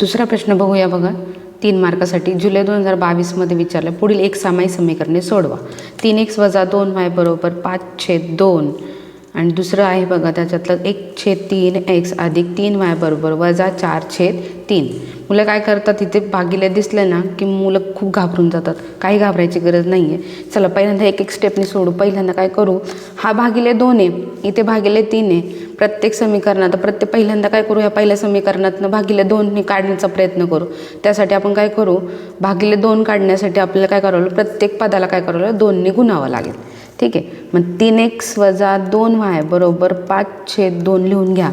दुसरा प्रश्न बघूया बघा. तीन मार्कासाठी. जुलै दोन हजार बावीसमध्ये विचारलं. पुढील एक सामायिक समीकरणे सोडवा. तीन एक्स वजा दोन वाय बरोबर पाच छेद दोन. आणि दुसरं आहे बघा त्याच्यातलं एक छेद तीन एक्स अधिक तीन वाय बरोबर वजा चार छेद तीन. मुलं काय करतात तिथे भागीले दिसले ना की मुलं खूप घाबरून जातात. काही घाबरायची गरज नाही आहे चला पहिल्यांदा एक एक स्टेपनी सोडू. पहिल्यांदा काय करू? हा भागिले दोन आहे इथे भागिले तीन आहे. प्रत्येक समीकरणात प्रत्येक पहिल्यांदा काय करू? या पहिल्या समीकरणातनं भागिले दोनने काढण्याचा प्रयत्न करू. त्यासाठी आपण काय करू? भागिले दोन काढण्यासाठी आपल्याला काय करावं प्रत्येक पदाला काय करावं दोनने गुणावं लागेल. ठीक आहे. मग तीन एक्स वजा दोन वाय बरोबर पाच छेद दोन लिहून घ्या.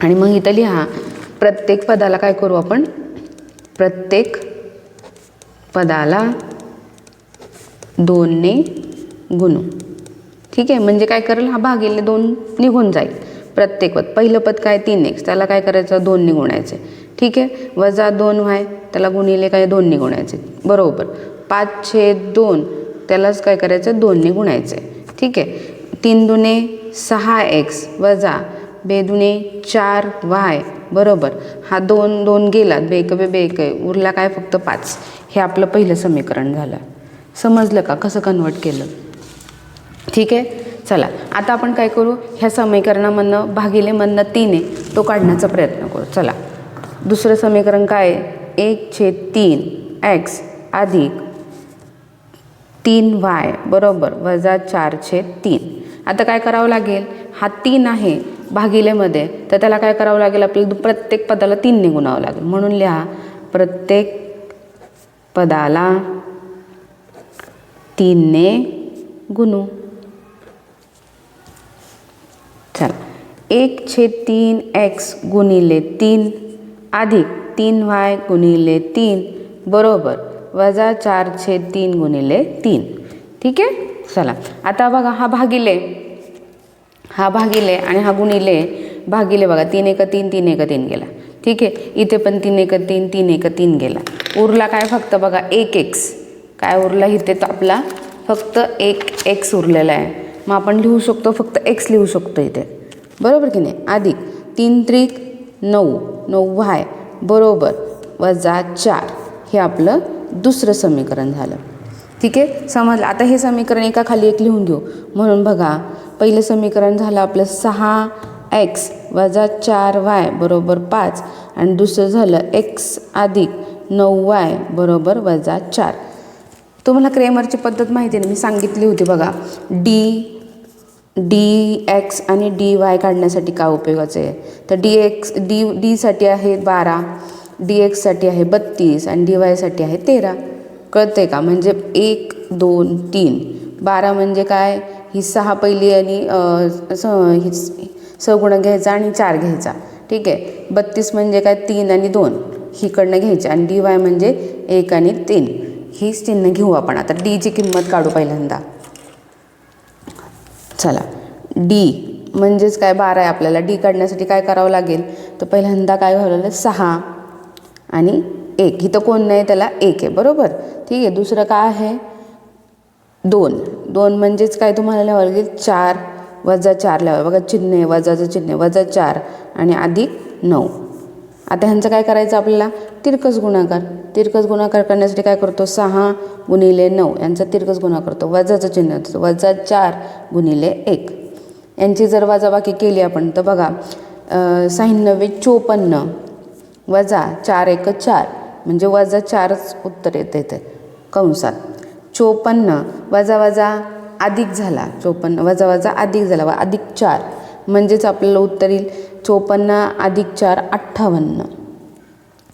आणि मग इथं लिहा प्रत्येक पदाला काय करू आपण? प्रत्येक पदाला दोनने गुणू. ठीक आहे म्हणजे काय करेल? हा भागिले दोन निघून जाईल. प्रत्येक पद पहिलं पद काय? तीन एक्स. त्याला काय करायचं? दोन निगुणायचे ठीक आहे वजा दोन व्हाय त्याला गुणिले काय? दोन निगुणायचे बरोबर. पाच छेद दोन त्यालाच काय करायचं? दोनने आहे ठीक आहे? तीन दुने सहा एक्स वजा बेदुने चार वाय बरोबर. हा दोन दोन गेला. बेक बे बेक आहे. उरला काय? फक्त पाच. हे आपलं पहिलं समीकरण झालं. समजलं का? कसं कन्वर्ट केलं? ठीक आहे? चला. आता आपण काय करू? ह्या समीकरणामधनं भागिलेमधनं तीन आहे. तो काढण्याचा प्रयत्न करू. चला. दुसरं समीकरण काय आहे? एक छेद तीन. एक्स अधिक तीन वाय बरोबर वजा चार तीन. आता काय करावं लागेल? हा तीन आहे भागिलेमध्ये तर त्याला काय करावं लागेल? आपल्याला प्रत्येक पदाला तीनने गुणावं लागेल. म्हणून लिहा प्रत्येक पदाला तीनने गुणू. चला. एक छेद तीन एक्स गुणिले तीन अधिक तीन वाय गुणिले तीन बरोबर. वजा चार छेद तीन गुणिले तीन. ठीक आहे? चला. आता बघा हा भागिले. हा भागिले आणि हा गुणिले. भागिले बघा तीन एक तीन तीन एक तीन गेला. ठीक आहे? इथे पण तीन एक तीन तीन एक तीन गेला. उरला काय फक्त? बघा एक एक्स काय उरला इथे? तर आपला फक्त एक एक्स उरलेला आहे. मग आपण लिहू शकतो फक्त एक्स लिहू शकतो इथे. बरोबर की नाही? अधिक तीन त्रिक नऊ नऊ व्हाय बरोबर. वजा चार. हे आपलं दुसरं समीकरण झालं. ठीक आहे? समजलं? आता हे समीकरण एका खाली एक लिहून घेऊ. म्हणून बघा पहिलं समीकरण झालं आपलं सहा एक्स वजा चार वाय बरोबर पाच आणि दुसरं झालं एक्स अधिक नऊ वाय बरोबर वजा चार. तुम्हाला क्रेमरची पद्धत माहिती आहे ना? मी सांगितली होती बघा. डी डी एक्स आणि डी वाय काढण्यासाठी काय उपयोगाचं आहे? तर डी एक्स डी डीसाठी आहे बारा. डी एक्ससाठी आहे बत्तीस आणि डी वायसाठी आहे तेरा. कळतंय का? म्हणजे एक दोन तीन. बारा म्हणजे काय? ही सहा पहिली आणि अ, स ही सगुण घ्यायचा आणि चार घ्यायचा. ठीक आहे? बत्तीस म्हणजे काय? तीन आणि दोन. हिकडनं घ्यायचे आणि डी वाय म्हणजे एक आणि तीन. हीच चिन्ह घेऊ आपण आता. डीची किंमत काढू पहिल्यांदा. चला. डी म्हणजेच काय? बारा आहे आपल्याला. डी काढण्यासाठी काय करावं लागेल? तर पहिल्यांदा काय घालवलं? सहा. आणि एक. इथं कोण नाही त्याला एक आहे. बरोबर? ठीक आहे. दुसरं काय आहे? दोन. दोन म्हणजेच काय तुम्हाला लिहावं लागेल? चार वजा चार लिहावं बघा चिन्ह आहे. वजाचं चिन्ह वजा चार आणि अधिक नऊ. आता ह्यांचं काय करायचं आपल्याला? तिरकस गुणाकार. तिरकस गुणाकार करण्यासाठी काय करतो? सहा गुणिले नऊ. यांचा तिरकस गुणाकार करतो. वजाचं चिन्ह असतं वजा चार गुणिले एक. यांची जर वजाबाकी केली आपण तर बघा शहाण्णवे चोपन्न. वजा चार एक चार म्हणजे वजा चारच उत्तर येते इथे कंसात. चोपन्न वजा वजा अधिक झाला. चोपन्न वजा वजा अधिक झाला व अधिक चार म्हणजेच आपल्याला उत्तर येईल चोपन्न अधिक चार अठ्ठावन्न.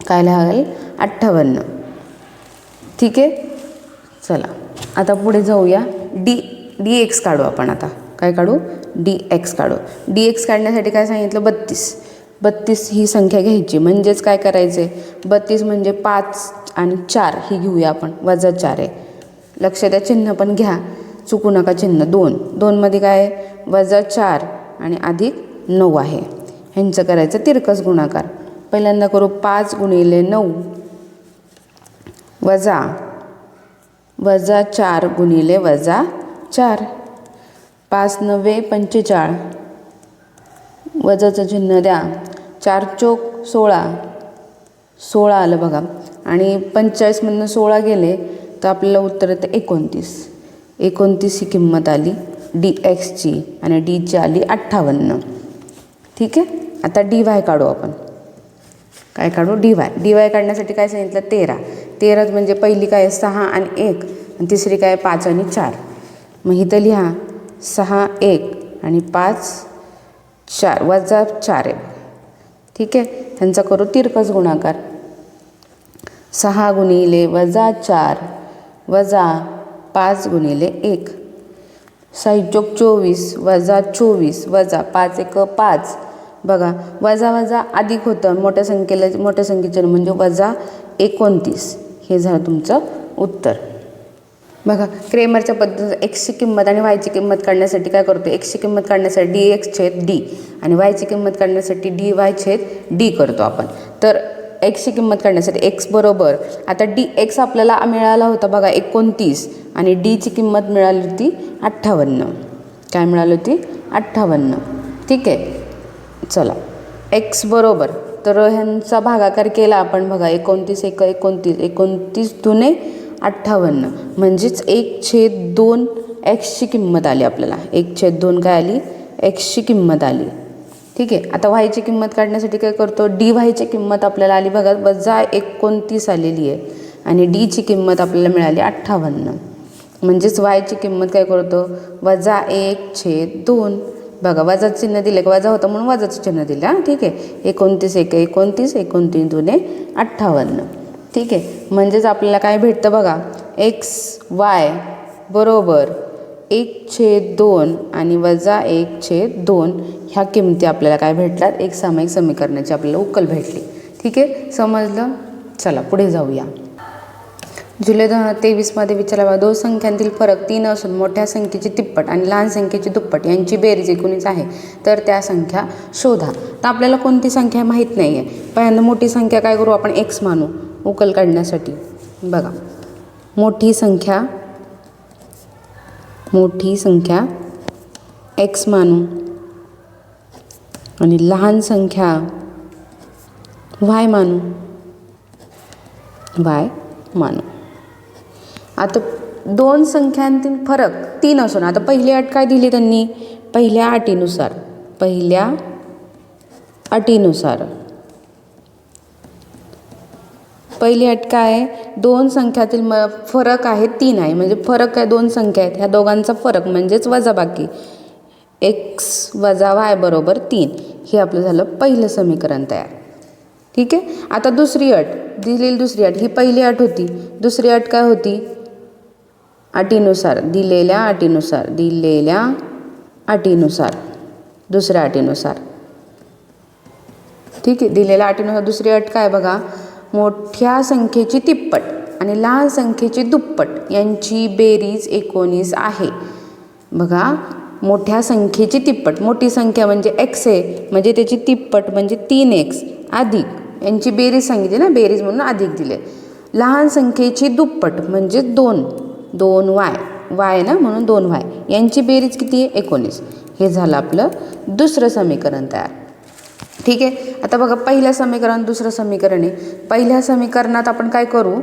काय लागेल? अठ्ठावन्न. ठीक आहे? चला. आता पुढे जाऊया. डी डी एक्स काढू आपण आता. काय काढू? डी एक्स काढू. डी एक्स काढण्यासाठी काय सांगितलं? बत्तीस. बत्तीस ही संख्या घ्यायची. म्हणजेच काय करायचे बत्तीस म्हणजे पाच आणि चार ही घेऊया आपण. वजा चार आहे. लक्ष द्या चिन्ह पण घ्या. चुकू नका चिन्ह. दोन. दोनमध्ये काय आहे? वजा चार आणि अधिक नऊ आहे. ह्यांचं करायचं तिरकस गुणाकार. पहिल्यांदा करू पाच गुणिले नऊ. वजा. वजा चार गुणिले वजा चार. पाच नव्वे पंचेचाळ. वजाचं चिन्ह द्या. चार चोक सोळा. सोळा आलं बघा. आणि पंचेचाळीसमधनं सोळा गेले तर आपल्याला उत्तर येतं एकोणतीस. एकोणतीस ही किंमत आली डी एक्सची आणि डीची आली अठ्ठावन्न. ठीक आहे? आता डी वाय काढू आपण. काय काढू? डी वाय डी वाय काढण्यासाठी काय सांगितलं? तेरा. तेराच म्हणजे पहिली काय? आहे सहा आणि एक. आणि तिसरी काय? पाच आणि चार. मग इथं लिहा. सहा एक आणि पाच चार. वजा चार आहे. ठीक आहे? त्यांचा करू तिरकस गुणाकार. सहा गुणिले वजा चार वजा पाच गुणिले एक. साहित्योक चोवीस वजा चोवीस वजा पाच एक पाच. बघा वजा वजा अधिक होतं मोठ्या संख्येला मोठ्या संख्येचं म्हणजे वजा एकोणतीस. हे झालं तुमचं उत्तर. बघा क्रेमरच्या पद्धत एक्सची किंमत आणि वायची किंमत काढण्यासाठी काय करतो एक्सची किंमत काढण्यासाठी डी एक्स छेद डी आणि वायची किंमत काढण्यासाठी डी वाय छेद डी करतो आपण. तर एक्सची किंमत काढण्यासाठी एक्स बरोबर आता डी एक्स आपल्याला मिळाला होता बघा एकोणतीस आणि डीची किंमत मिळाली होती अठ्ठावन्न. काय मिळाली होती? अठ्ठावन्न. ठीक आहे? चला. एक्स बरोबर. तर ह्यांचा भागाकार केला आपण बघा एकोणतीस एक एकोणतीस एकोणतीस दुने अठ्ठावन्न. म्हणजेच एक छेद दोन एक्सची किंमत आली आपल्याला. एक छेद दोन काय आली? एक्सची किंमत आली. ठीक आहे? आता व्हायची किंमत काढण्यासाठी काय करतो? डी व्हायची किंमत आपल्याला आली. बघा वजा एकोणतीस आलेली आहे. आणि डीची किंमत आपल्याला मिळाली अठ्ठावन्न. म्हणजेच वायची किंमत काय करतो? वजा एक छेद दोन. बघा वजा चिन्ह दिलं का? वजा होतं म्हणून वजाचं चिन्ह दिलं हां. ठीक आहे? एकोणतीस एक एकोणतीस एकोणतीस दोन अठ्ठावन्न. ठीक आहे. म्हणजेच आपल्याला काय भेटतं बघा? एक्स वाय बरोबर एक छेद दोन आणि वजा एक छेद दोन ह्या किमती आपल्याला काय भेटतात? एक सामायिक समीकरणाची आपल्याला उकल भेटली. ठीक आहे? समजलं? चला पुढे जाऊया. जुलै दोन हजार तेवीसमध्ये विचारावा दोन संख्यांतील फरक तीन असून मोठ्या संख्येची तिप्पट आणि लहान संख्येची दुप्पट यांची बेरीज एकोणीस आहे. तर त्या संख्या शोधा. तर आपल्याला कोणती संख्या माहीत नाही आहे पहिल्यांदा मोठी संख्या काय करू आपण? एक्स मानू. उकल काढण्यासाठी. बघा. मोठी संख्या मोठी संख्या एक्स मानू. आणि लहान संख्या वाय मानू. वाय मानू. आता दोन संख्यांतील फरक तीन असून आता पहिली अट काय दिली त्यांनी? पहिल्या अटीनुसार. पहिल्या अटीनुसार. पहिली अट काय आहे दोन संख्यातील म फरक आहे तीन आहे. म्हणजे फरक आहे दोन संख्या आहेत. ह्या दोघांचा फरक म्हणजेच वजाबाकी. एक्स वजा वाय बरोबर तीन. हे आपलं झालं पहिलं समीकरण तयार. ठीक आहे? आता दुसरी अट. दिलेली दुसरी अट. ही पहिली अट होती. दुसरी अट काय होती? अटीनुसार. दिलेल्या अटीनुसार. दिलेल्या अटीनुसार. दुसऱ्या अटीनुसार. ठीक आहे? दिलेल्या अटीनुसार दुसरी अट काय बघा? मोठ्या संख्येची तिप्पट आणि लहान संख्येची दुप्पट यांची बेरीज एकोणीस आहे. बघा मोठ्या संख्येची तिप्पट. मोठी संख्या म्हणजे एक्स आहे म्हणजे त्याची तिप्पट म्हणजे तीन एक्स अधिक यांची बेरीज सांगितली ना बेरीज म्हणून अधिक दिले. लहान संख्येची दुप्पट म्हणजे दोन दोन वाय वाय ना म्हणून दोन वाय यांची बेरीज किती आहे? एकोणीस. हे झालं आपलं दुसरं समीकरण तयार. ठीक आहे? आता बघा पहिलं समीकरण दुसरं समीकरण आहे. पहिल्या समीकरणात आपण काय करू?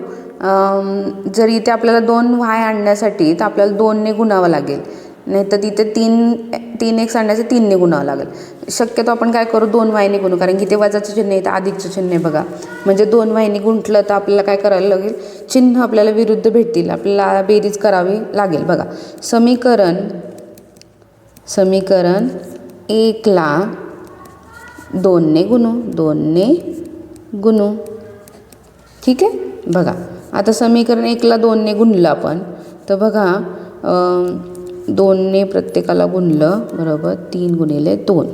जर इथे आपल्याला दोन वाय आणण्यासाठी तर आपल्याला दोनने गुणावं लागेल. नाही तर तिथे तीन तीन एक्स आणण्याचं तीनने गुणावं लागेल. शक्यतो आपण काय करू? दोन वायने गुणू. कारण की ते वजाचं चिन्ह आहे तर अधिकचं चिन्ह आहे बघा. म्हणजे दोन वायने गुंटलं तर आपल्याला काय करायला लागेल? चिन्ह आपल्याला विरुद्ध भेटतील. आपल्याला बेरीज करावी लागेल. बघा समीकरण समीकरण एकला दोनने गुणू दोनने गुणू. ठीक आहे? बघा आता समीकरण एकला दोनने गुणलं आपण तर बघा दोनने प्रत्येकाला गुणलं बरोबर तीन गुणिले दोन.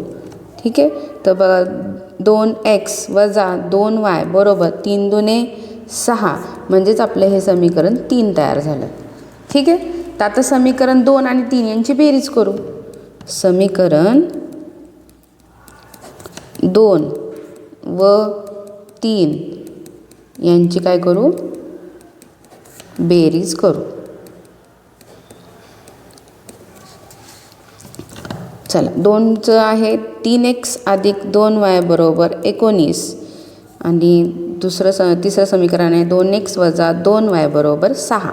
ठीक आहे? तर बघा दोन एक्स वजा दोन वाय बरोबर तीन दोने सहा. म्हणजेच आपलं हे समीकरण तीन तयार झालं. ठीक आहे? तर आता समीकरण दोन आणि तीन यांची बेरीज करू. समीकरण दोन व तीन. यांची काय करू? बेरीज करू. चला दोनचं आहे तीन एक्स अधिक दोन वाय बरोबर एकोणीस. आणि दुसरं स तिसरं समीकरण आहे दोन एक्स वजा दोन वाय बरोबर सहा.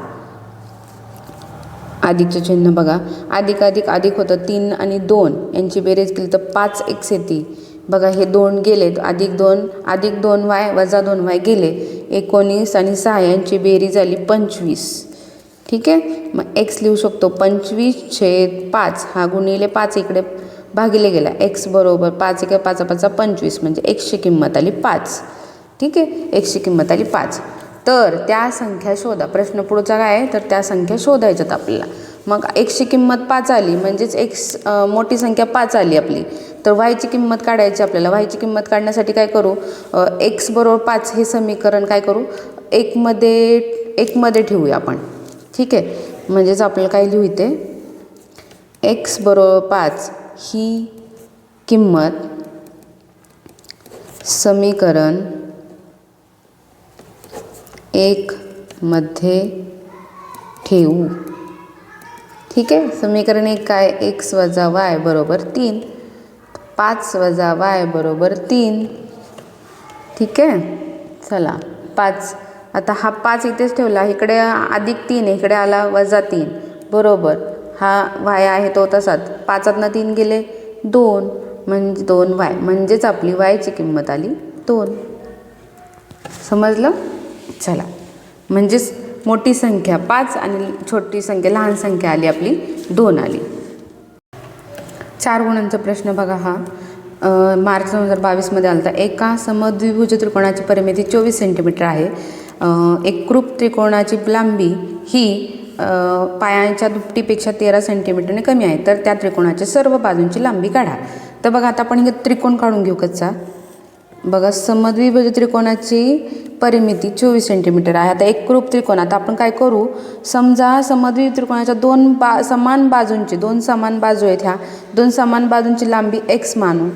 अधिकचं चिन्ह बघा. अधिक अधिक अधिक होतं तीन आणि दोन. यांची बेरीज केली तर पाच एक्स येते. बघा हे दोन गेले अधिक दोन अधिक दोन वाय वजा दोन वाय गेले. एकोणीस आणि सहा यांची बेरीज झाली पंचवीस. ठीक आहे? मग एक्स लिहू शकतो. पंचवीस छेद पाच हा गुणिले पाच इकडे भागिले गेला. एक्स बरोबर पाच एक पाच पाचा पंचवीस म्हणजे एक्सची किंमत आली पाच. ठीक आहे? एक्सची किंमत आली पाच. तर त्या संख्या शोधा. प्रश्न पुढचा काय आहे? तर त्या संख्या शोधायच्यात आपल्याला. मग एक्सची किंमत पाच आली म्हणजेच एक्स मोठी संख्या पाच आली आपली. तर वायची किंमत काढायची आपल्याला. व्हायची किंमत काढण्यासाठी काय करू? एक्स बरोबर पाच हे समीकरण काय करू? एकमध्ये एकमध्ये ठेवूया आपण. ठीक आहे? म्हणजेच आपल्याला काय लिहू इथे एक्स बरोबर पाच ही किंमत समीकरण एक मध्ये ठेवू. ठीक आहे? समीकरण एक काय? एक्स वजा वाय बरोबर तीन. पाच वजा वाय बरोबर तीन. ठीक आहे? चला पाच. आता हा पाच इथेच ठेवला. इकडे अधिक तीन इकडे आला वजा तीन. बरोबर. हा वाय आहे तो तसाच. पाचातनं तीन गेले. दोन. म्हणजे दोन वाय. म्हणजेच आपली वायची किंमत आली दोन. समजलं? चला. म्हणजेच मोठी संख्या पाच आणि छोटी संख्या लहान संख्या आली आपली दोन आली. चार गुणांचा प्रश्न बघा हा. मार्च दोन हजार बावीसमध्ये आला होता. एका समद्विभुज त्रिकोणाची परिमिती चोवीस सेंटीमीटर आहे. एक क्रूप त्रिकोणाची लांबी ही पायांच्या दुपटीपेक्षा तेरा सेंटीमीटरने कमी आहे. तर त्या त्रिकोणाच्या सर्व बाजूंची लांबी काढा. तर बघा आता आपण हे त्रिकोण काढून घेऊ कच्चा. बघा समद्विभज त्रिकोणाची परिमिती चोवीस सेंटीमीटर आहे. आता एक रूप त्रिकोण आता आपण काय करू? समजा समद्विभ त्रिकोणाच्या दोन बा समान बाजूंची दोन समान बाजू आहेत ह्या. दोन समान बाजूंची लांबी एक्स मानू.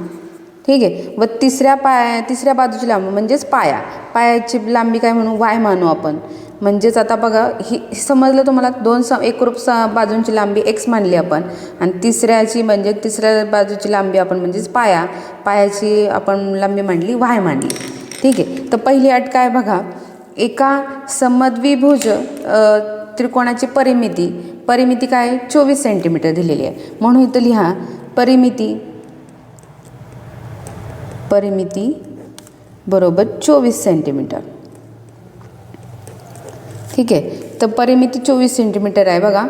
ठीक आहे? व तिसऱ्या पाया तिसऱ्या बाजूची लांबी म्हणजेच पाया. पायाची लांबी काय म्हणू? वाय मानू आपण. म्हणजेच आता बघा ही समजलं तुम्हाला दोन स एकरूप स बाजूंची लांबी एक्स मानली आपण. आणि तिसऱ्याची म्हणजे तिसऱ्या बाजूची लांबी आपण म्हणजेच पाया. पायाची आपण लांबी मांडली वाय मांडली. ठीक आहे? तर पहिली अट काय बघा? एका समद्विभुज त्रिकोणाची परिमिती. परिमिती काय? चोवीस सेंटीमीटर दिलेली आहे. म्हणून इथं लिहा परिमिती परिमिती बरोबर चोवीस सेंटीमीटर ठीक आहे. तर परिमिती चोवीस सेंटीमीटर आहे बघा.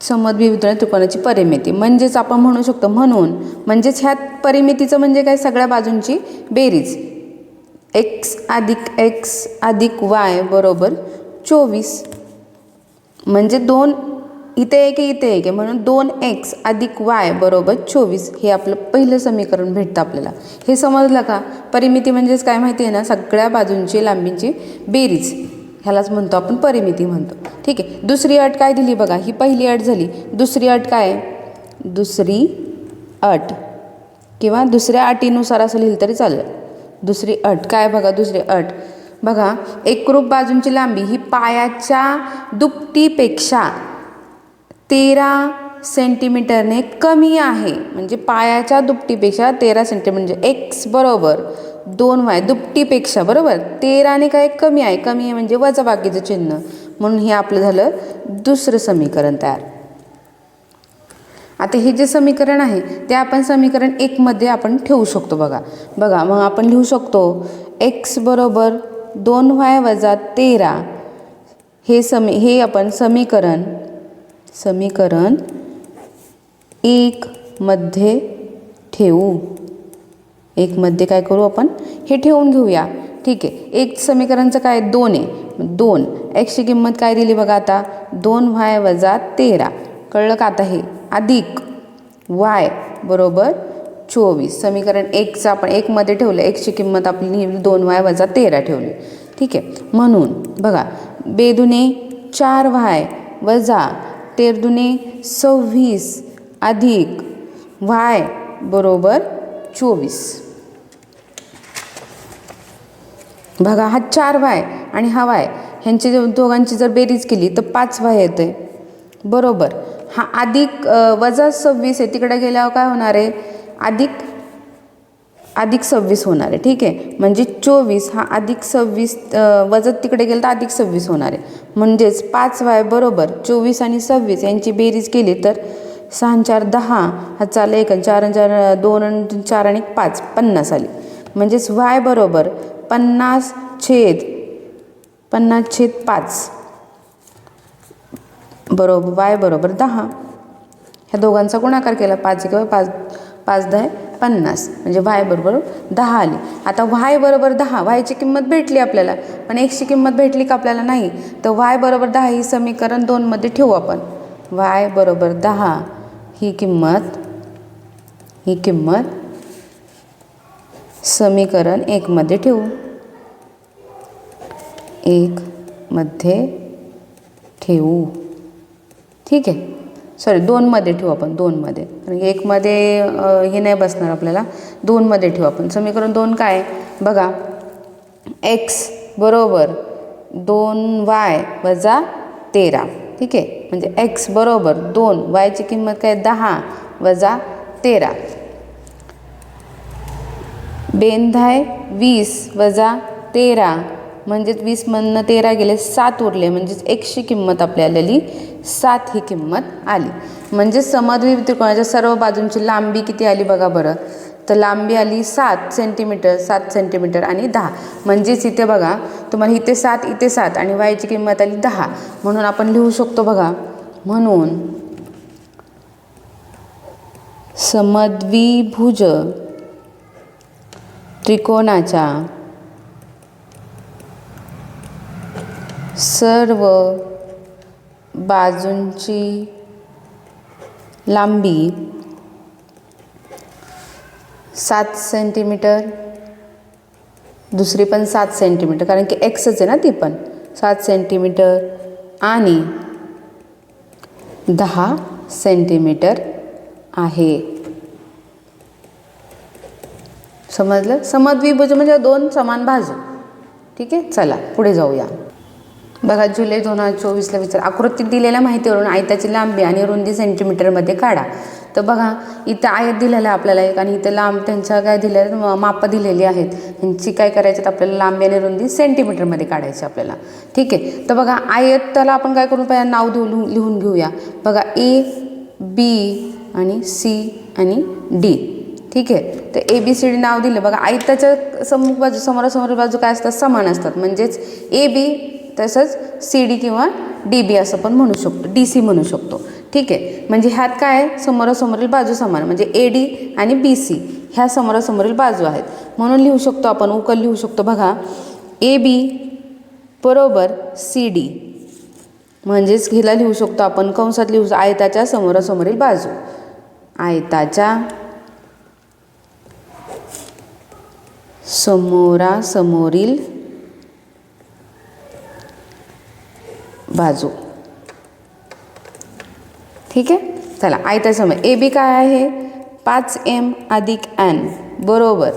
समद्विभुज त्रिकोणाची परिमिती. म्हणजेच आपण म्हणू शकतो म्हणून म्हणजेच ह्यात परिमितीचं म्हणजे काय? सगळ्या बाजूंची बेरीज. एक्स अधिक एक्स अधिक वाय बरोबर चोवीस. म्हणजे दोन इथे एक आहे इथे एक आहे. म्हणून दोन एक्स अधिक वाय बरोबर चोवीस. हे आपलं पहिलं समीकरण भेटतं आपल्याला. हे समजलं का? परिमिती म्हणजेच काय माहिती आहे ना? सगळ्या बाजूंची लांबींची बेरीज. ह्यालाच म्हणतो आपण परिमिती म्हणतो. ठीक आहे. दुसरी अट काय दिली बघा? ही पहिली अट झाली. दुसरी अट काय आहे? दुसरी अट. किंवा दुसऱ्या अटीनुसार असं लिहिलं तरी चालेल. दुसरी अट. काय बघा? दुसरी अट. बघा एकरूप बाजूंची लांबी ही पायाच्या दुपटीपेक्षा तेरा सेंटीमीटरने कमी आहे. म्हणजे पायाच्या दुपटीपेक्षा तेरा सेंटीमीटर म्हणजे एक्स बरोबर. दोन वाय दुपटीपेक्षा बरोबर? तेराने काय कमी आहे? कमी आहे म्हणजे वजाबाकीचं चिन्ह. म्हणून हे आपलं झालं दुसरं समीकरण तयार. आता हे जे समीकरण आहे ते आपण समीकरण एकमध्ये आपण ठेवू शकतो बघा. बघा मग आपण लिहू शकतो एक्स बरोबर दोन वाय वजा तेरा. हे समी हे आपण समीकरण समीकरण एकमध्ये ठेवू. एकमध्ये काय करू आपण? हे ठेवून घेऊया. ठीक आहे. एक समीकरणचं काय? दोन आहे. दोन. एक्सची किंमत काय दिली बघा आता? दोन वाय वजा तेरा. कळलं का आता हे? अधिक वाय बरोबर चोवीस. समीकरण एकचं आपण एकमध्ये ठेवलं. एक्सची किंमत आपली नेहमी दोन वाय वजा तेरा ठेवली. ठीक आहे. म्हणून बघा. बेदुने चार वाय वजा तेरदुने सव्वीस अधिक वाय बरोबर चोवीस. बघा हा चार वाय आणि हा वाय ह्यांची जर दोघांची जर बेरीज केली तर पाच वाय येते बरोबर. हा अधिक वजा सव्वीस आहे. तिकडे गेल्यावर काय होणार आहे? अधिक अधिक सव्वीस होणार आहे. ठीक आहे? म्हणजे चोवीस हा अधिक सव्वीस वजत तिकडे गेलं तर अधिक सव्वीस होणार आहे. म्हणजेच पाच वाय बरोबर चोवीस आणि सव्वीस यांची बेरीज केली तर सहा चार दहा हा चाल एक चार आणि चार दोन चार आणि पाच पन्नास आली. म्हणजेच वाय बरोबर पन्नास छेद पन्नास छेद पाच. बरोबर वाय बरोबर दहा. ह्या दोघांचा गुणाकार केला पाच किंवा पाच पाच दहा पन्नास. म्हणजे वाय बरोबर दहा आली. आता वाय बरोबर दहा वायची किंमत भेटली आपल्याला पण एक्सची किंमत भेटली का आपल्याला नाही? तर वाय बरोबर दहा ही समीकरण दोनमध्ये ठेवू आपण. वाय बरोबर दहा ही किंमत ही किंमत समीकरण एकमध्ये ठेवू. एकमध्ये ठेवू. ठीक आहे. सॉरी दोनमध्ये ठेवू आपण दोनमध्ये कारण की एकमध्ये हे नाही बसणार आपल्याला. दोनमध्ये ठेवू आपण. समीकरण दोन काय बघा. एक्स बरोबर दोन वाय वजा तेरा. ठीक आहे. म्हणजे एक्स बरोबर दोन वायची किंमत काय दहा वजा तेरा. बेंधाय वीस वजा तेरा. म्हणजेच वीसमधनं तेरा गेले सात उरले. म्हणजेच एकशे किंमत आपल्याला आली सात ही किंमत आली. म्हणजे समद्विप त्रिकोणाच्या सर्व बाजूंची लांबी किती आली बघा बरं. तर लांबी आली सात सेंटीमीटर सात सेंटीमीटर आणि दहा. म्हणजेच इथे बघा तुम्हाला इथे सात इथे सात आणि वायची किंमत आली दहा. म्हणून आपण लिहू शकतो बघा. म्हणून समद्विभुज त्रिकोणाच्या सर्व बाजूंची लांबी सात सेंटीमीटर दुसरी पण सात सेंटीमीटर कारण की एक्सच आहे ना ती पण. सात सेंटीमीटर आणि दहा सेंटीमीटर आहे. समजलं? समद्विभुज म्हणजे दोन समान बाजू. ठीक आहे? चला पुढे जाऊया. बघा जुलै दोन हजार चोवीसला विचार. आकृतीत दिलेल्या माहितीवरून आयताची लांबी आणि रुंदी सेंटीमीटरमध्ये काढा. तर बघा इथं आयत दिलेलं आहे आपल्याला एक आणि इथं लांब त्यांच्या काय दिलेल्या आहेत, मापं दिलेली आहेत. यांची काय करायची तर आपल्याला? लांबी आणि रुंदी सेंटीमीटरमध्ये काढायची आपल्याला. ठीक आहे? तर बघा आयताला आपण काय करून पहिला नाव देऊ लिहून घेऊया. बघा ए बी आणि सी आणि डी. ठीक आहे? तर ए बी सी डी नाव दिलं. बघा आयताच्या सम्मुख बाजू समोरासमोर बाजू काय असतात? समान असतात. म्हणजेच ए बी तसंच सी डी किंवा डी बी असं पण म्हणू शकतो. डी सी म्हणू शकतो. ठीक आहे? म्हणजे ह्यात काय आहे? समोरासमोरील बाजू समान. म्हणजे ए डी आणि बी सी ह्या समोरासमोरील बाजू आहेत. म्हणून लिहू शकतो आपण उकल लिहू शकतो. बघा ए बी बरोबर सी डी म्हणजेच हिला लिहू शकतो आपण कंसात लिहू आयताच्या समोरासमोरील बाजू. आयताच्या समोरासमोरील बाजू. ठीक आहे? चला आयता समोर. ए बी काय आहे? पाच एम अधिक एन. बरोबर.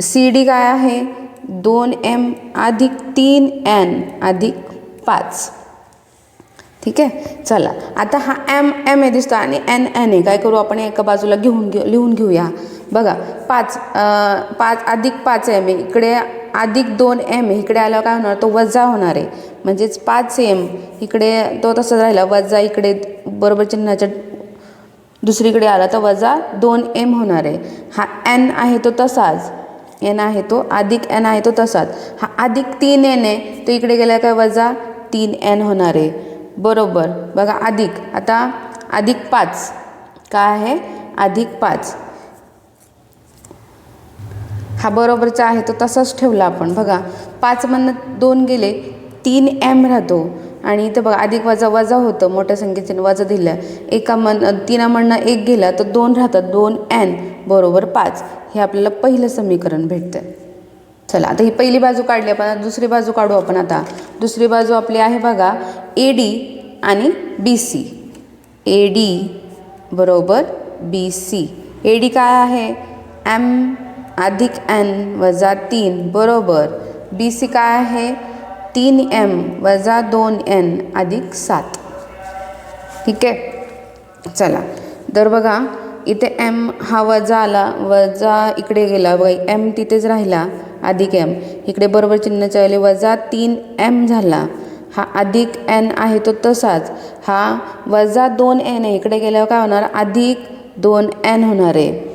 सी डी काय आहे? दोन एम अधिक तीन एन अधिक पाच. ठीक आहे? चला. आता हा एम एम ए दिसतो आणि एन एन ए काय करू आपण? एका बाजूला घेऊन घेऊ लिहून घेऊया. बघा. पाच पाच अधिक पाच एम ए इकडे अधिक दोन एम ए इकडे आल्यावर काय होणार? तो वजा होणार आहे. म्हणजेच पाच एम इकडे तो तसाच राहिला. वजा इकडे बरोबर चिन्हाच्या दुसरीकडे आला तर वजा दोन एम होणार आहे. हा एन आहे तो तसाच. एन आहे तो अधिक एन आहे तो तसाच. हा अधिक तीन एन आहे. तो इकडे गेला काय वजा तीन एन होणार आहे. बरोबर. बघा अधिक. आता अधिक पाच. काय आहे? अधिक पाच. हा बरोबरचा आहे तो तसाच ठेवला आपण. बघा पाचमधनं दोन गेले तीन एम राहतो. आणि इथं बघा अधिक वजा वजा होतं मोठ्या संख्येचे वजा दिलं. एका मन तिनामधनं एक गेला तर दोन राहतात दोन एन बरोबर पाच. हे आपल्याला पहिलं समीकरण भेटतं चला आता ही पहिली बाजू काढली आपण दुसरी बाजू काढू आपण आता. दुसरी बाजू आपली आहे बघा ए डी आणि बी सी ए डी बरोबर बी सी ए डी काय आहे? एम अधिक एन वजा तीन बरोबर. बी सी काय आहे? तीन एम वजा दोन एन अधिक सात. ठीक आहे? चला. तर बघा इथे एम हा वजा आला वजा इकडे गेला. व एम तिथेच राहिला अधिक एम. इकडे बरोबर चिन्हाच्या वेळी वजा तीन एम झाला. हा अधिक एन आहे तो तसाच. हा वजा दोन एन आहे. इकडे गेल्यावर काय होणार? अधिक दोन एन होणार आहे.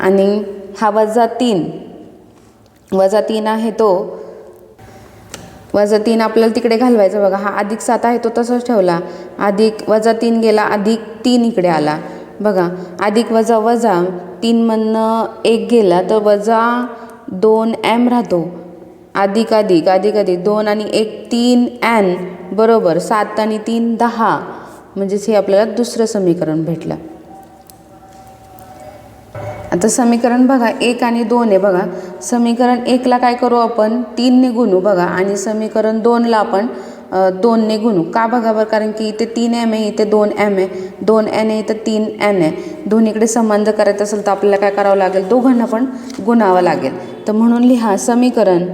आणि हा वजा तीन. वजा तीन आहे तो. वजा तीन आपल्याला तिकडे घालवायचा बघा. हा अधिक सात आहे तो तसाच ठेवला. अधिक वजा तीन गेला अधिक तीन इकडे आला. बघा अधिक वजा वजा तीनमधनं एक गेला तर वजा दोन एम राहतो. अधिक अधिक अधिक अधिक. दोन आणि एक तीन एन बरोबर सात आणि तीन दहा. म्हणजेच हे आपल्याला दुसरं समीकरण भेटलं. आता समीकरण बघा एक आणि दोन आहे बघा. समीकरण एकला काय करू आपण? तीनने गुणू बघा. आणि समीकरण दोनला आपण दोनने गुणू. का बघा बरं? कारण की इथे तीन एम आहे इथे दोन एम आहे. दोन एन आहे इथं तीन एन आहे. दोन्हीकडे संबंध करायचा असेल तर आपल्याला काय करावं लागेल? दोघांना पण गुणावं लागेल. तर म्हणून लिहा समीकरण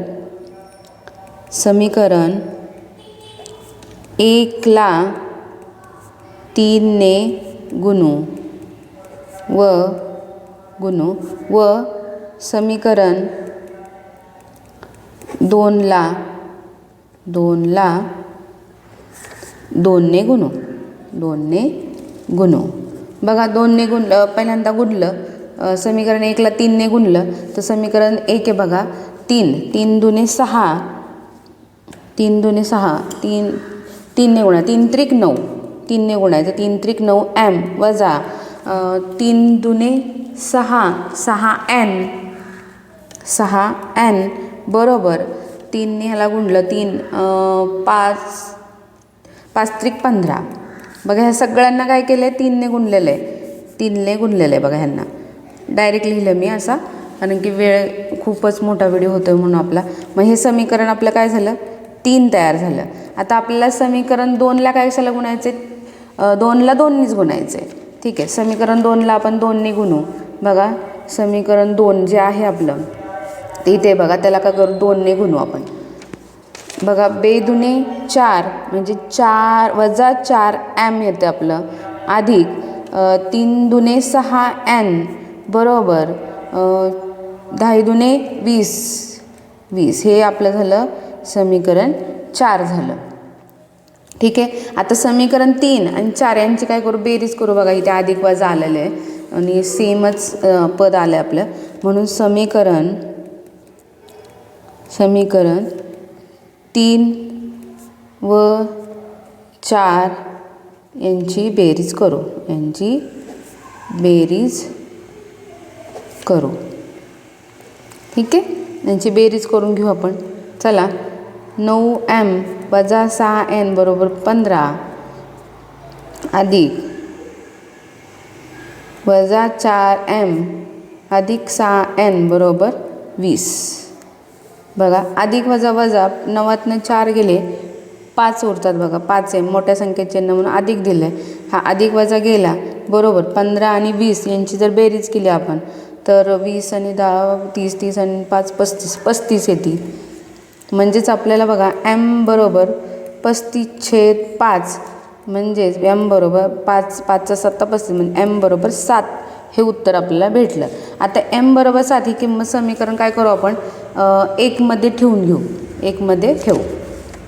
समीकरण एकला तीनने गुणू व गुणू व समीकरण दोनला दोनला दोनने गुणू दोनने गुणू बघा दोनने गुणलं पहिल्यांदा गुणलं समीकरण एकला तीनने गुणलं तर समीकरण एक आहे बघा तीन. तीन दुने सहा. तीन दुने सहा. तीन तीनने गुणा तीन त्रिक नऊ. तीनने गुणायचं तीन त्रिक नऊ एम वजा तीन दुने सहा सहा एन सहा एन बरोबर. तीनने ह्याला गुणलं तीन पाच पाच त्रिक पंधरा. बघा ह्या सगळ्यांना काय केलं आहे तीनने गुणलेलं आहे तीनने गुणलेलं आहे बघा ह्यांना. डायरेक्ट लिहिलं मी असा कारण की वेळ खूपच मोठा व्हिडिओ होतो आहे म्हणून आपला. मग हे समीकरण आपलं काय झालं? तीन तयार झालं. आता आपल्याला समीकरण दोनला काय कशाला गुणायचे दोनला दोननीच गुणायचे ठीक आहे समीकरण दोनला आपण दोनने गुणू. बघा समीकरण दोन जे आहे आपलं ते इथे बघा त्याला काय करू दोनने गुणू आपण. बघा बेदुने चार म्हणजे चार वजा चार एम येते आपलं. अधिक तीन दुने सहा एन बरोबर दहा दुने वीस वीस. हे आपलं झालं समीकरण चार झालं. ठीक आहे? आता समीकरण तीन आणि चार यांची काय करू बेरीज करू. बघा इथे अधिक वजा आलेलं आहे. आणि सेमच पद आलं आहे आपलं. म्हणून समीकरण समीकरण तीन व चार यांची बेरीज करू. यांची बेरीज करू. ठीक आहे? यांची बेरीज करून घेऊ आपण. चला. नऊ एम वजा सहा एन बरोबर पंधरा. अधिक वजा चार एम अधिक सहा एन बरोबर वीस. बघा अधिक वजा वजा नवातनं चार गेले पाच उरतात बघा पाच आहे मोठ्या संख्येचे चिन्ह म्हणून अधिक दिलं आहे हा अधिक वजा गेला बरोबर पंधरा आणि वीस यांची जर बेरीज केली आपण तर वीस आणि दहा तीस तीस आणि पाच पस्तीस पस्तीस येते म्हणजेच आपल्याला बघा एम बरोबर पस्तीस छेद पाच म्हणजेच एम बरोबर पाच पाचचा सत्ता पस्तीस म्हणजे एम बरोबर सात हे उत्तर आपल्याला भेटलं. आता एम बरोबर सात ही किंमत समीकरण काय करू आपण? एकमध्ये ठेवून घेऊ. एकमध्ये ठेवू.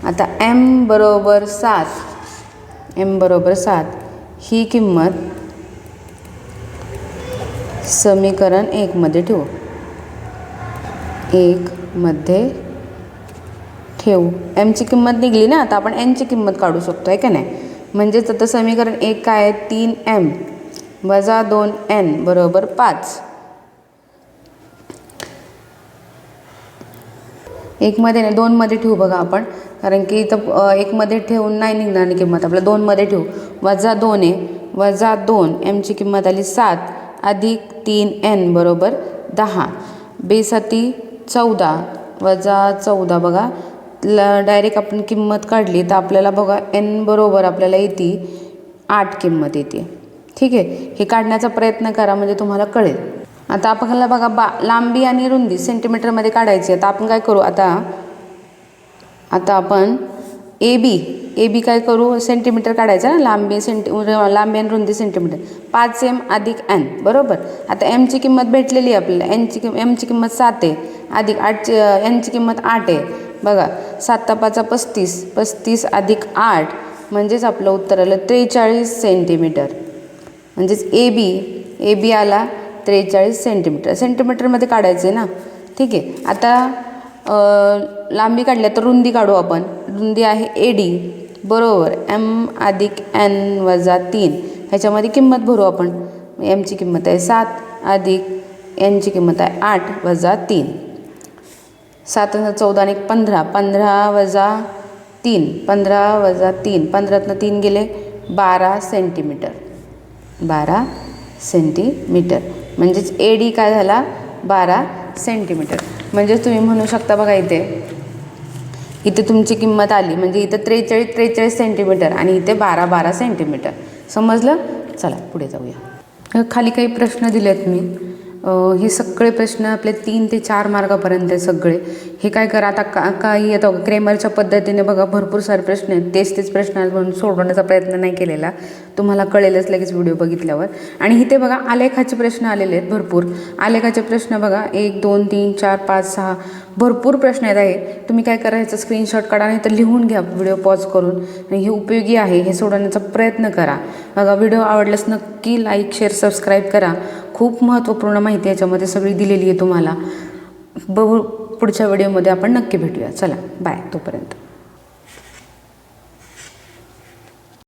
आता एम बरोबर सात एम बरोबर सात ही किंमत समीकरण एकमध्ये ठेवू. एकमध्ये ठेवू. एमची किंमत निघली ना आता आपण एनची किंमत काढू शकतो आहे का नाही? म्हणजेच आता समीकरण एक काय आहे? तीन एम वजा दोन एन बरोबर पाच. एकमध्ये नाही दोनमध्ये ठेवू बघा आपण. कारण की इथं एकमध्ये ठेवून नाही निघणार नाही किंमत. आपल्या दोनमध्ये ठेवू. वजा दोन आहे. वजा दोन एमची किंमत आली सात. अधिक तीन एन बरोबर दहा. बेसाती चौदा. वजा चौदा बघा. ल डायरेक्ट आपण किंमत काढली तर आपल्याला बघा एन बरोबर आपल्याला येते आठ किंमत येते. ठीक आहे? हे काढण्याचा प्रयत्न करा म्हणजे तुम्हाला कळेल. आता आपल्याला बघा बा लांबी आणि रुंदी सेंटीमीटरमध्ये काढायची आता आपण काय करू? आता आता आपण ए बी ए बी काय करू? सेंटीमीटर काढायचं ना? लांबी सेंटी लांबी आणि रुंदी सेंटीमीटर पाच एम अधिक एन बरोबर? आता एमची किंमत भेटलेली आहे आपल्याला. एनची किंमत एमची किंमत सात आहे. अधिक आठची एनची किंमत आठ आहे. बघा सात पाचा पस्तीस पस्तीस अधिक आठ म्हणजेच आपलं उत्तर आलं त्रेचाळीस सेंटीमीटर. म्हणजेच ए बी ए बी आला त्रेचाळीस सेंटीमीटर. सेंटीमीटरमध्ये काढायचं आहे ना? ठीक आहे. आता लांबी काढल्या तर रुंदी काढू आपण. रुंदी आहे ए डी बरोबर एम अधिक एन वजा तीन. ह्याच्यामध्ये किंमत भरू आपण. एमची किंमत आहे सात अधिक एनची किंमत आहे आठ वजा तीन. सात आणि चौदा आणि पंधरा. पंधरा वजा तीन. पंधरा वजा तीन. पंधरातनं तीन गेले बारा सेंटीमीटर बारा सेंटीमीटर म्हणजेच ए डी काय झाला? बारा सेंटीमीटर म्हणजेच तुम्ही म्हणू शकता बघा इथे. इथे तुमची किंमत आली. म्हणजे इथं त्रेचाळीस त्रेचाळीस सेंटीमीटर आणि इथे बारा बारा सेंटीमीटर समजलं? चला पुढे जाऊया. खाली काही प्रश्न दिलेत मी. हे सगळे प्रश्न आपले तीन ते चार मार्कापर्यंत आहे सगळे. हे काय करा आता का काही येतं क्रेमरच्या पद्धतीने बघा भरपूर सारे प्रश्न आहेत. तेच तेच प्रश्न म्हणून सोडवण्याचा प्रयत्न नाही केलेला. तुम्हाला कळेलच लगेच व्हिडिओ बघितल्यावर. आणि इथे बघा आलेखाचे प्रश्न आलेले आहेत भरपूर. आलेखाचे प्रश्न बघा एक दोन तीन चार पाच सहा भरपूर प्रश्न आहेत. आहे. तुम्ही काय करायचं स्क्रीनशॉट काढा नाही तर लिहून घ्या व्हिडिओ पॉज करून. आणि हे उपयोगी आहे हे सोडवण्याचा प्रयत्न करा. बघा व्हिडिओ आवडल्यास नक्की लाईक शेअर सबस्क्राईब करा. खूप महत्त्वपूर्ण माहिती याच्यामध्ये सगळी दिलेली आहे तुम्हाला. बघू पुढच्या व्हिडिओमध्ये आपण नक्की भेटूया. चला बाय तोपर्यंत.